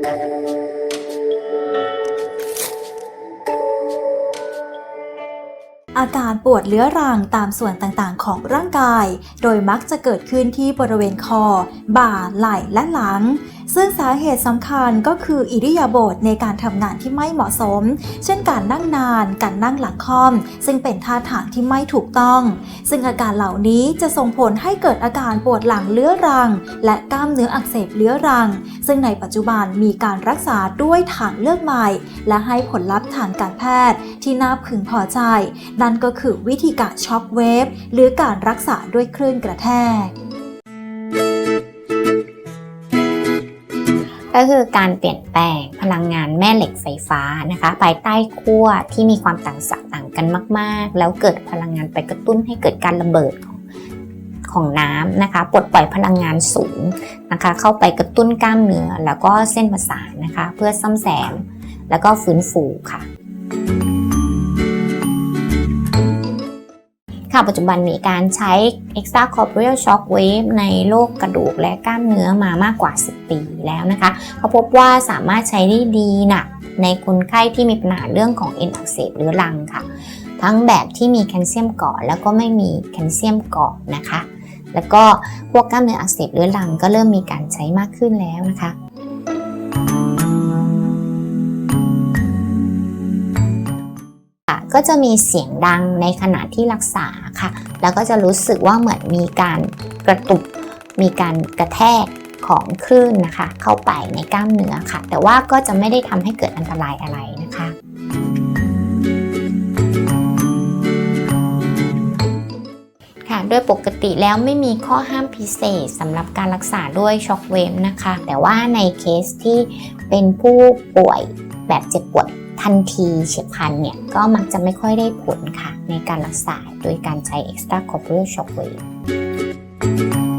อาการปวดเรื้อรังตามส่วนต่างๆ ของร่างกาย โดยมักจะเกิดขึ้นที่บริเวณคอ บ่า ไหล่ และหลัง ซึ่งสาเหตุสำคัญก็คืออิริยาบถในการทำงานที่ไม่เหมาะสม เช่นการนั่งนาน การนั่งหลังค่อม ซึ่งเป็นท่าทางที่ไม่ถูกต้อง ซึ่งอาการเหล่านี้จะส่งผลให้เกิดอาการปวดหลังเรื้อรัง และกล้ามเนื้ออักเสบเรื้อรัง ซึ่งในปัจจุบันมีการรักษาด้วยทางเลือกใหม่ และให้ผลลัพธ์ทางการแพทย์ที่น่าพึงพอใจ นั่นก็คือวิธีการช็อคเวฟหรือการรักษาด้วยคลื่นกระแทก ก็คือการเปลี่ยนแปลงพลังงานแม่เหล็กไฟฟ้านะคะภายใต้ขั้วที่มีความต่างศักย์ต่างกันมาก ๆ แล้วเกิดพลังงานไปกระตุ้นให้เกิดการระเบิดของของน้ำนะคะปลดปล่อยพลังงานสูงนะคะ เข้าไปกระตุ้นกล้ามเนื้อแล้วก็เส้นประสาทนะคะ เพื่อซ่อมแซมแล้วก็ฟื้นฟูค่ะ ค่ะปัจจุบันมีการใช้ extra corporeal shock wave ในโรคกระดูกและกล้ามเนื้อมามากกว่า 10 ปีแล้วนะคะเขาพบว่าสามารถใช้ได้ดีหนักในคนไข้ที่มีปัญหาเรื่องของเอ็นอักเสบหรือรังค่ะ ทั้งแบบที่มีแคลเซียมเกาะแล้วก็ไม่มีแคลเซียมเกาะนะคะ แล้วก็พวกกล้ามเนื้ออักเสบหรือรังก็เริ่มมีการใช้มากขึ้นแล้วนะคะค่ะ ก็จะมีเสียงดังในขณะที่รักษาค่ะ แล้วก็จะรู้สึกว่าเหมือนมีการกระตุก มีการกระแทกของคลื่นนะคะ เข้าไปในกล้ามเนื้อค่ะ แต่ว่าก็จะไม่ได้ทำให้เกิดอันตรายอะไรนะคะค่ะโดยปกติแล้วไม่มีข้อห้ามพิเศษสำหรับการรักษาด้วยช็อคเวฟนะคะ แต่ว่าในเคสที่เป็นผู้ป่วยแบบเจ็บปวด ทันทีเฉียบพลันเนี่ย ก็มักจะไม่ค่อยได้ผลค่ะ ในการรักษาโดยการใช้ extra corporeal shock wave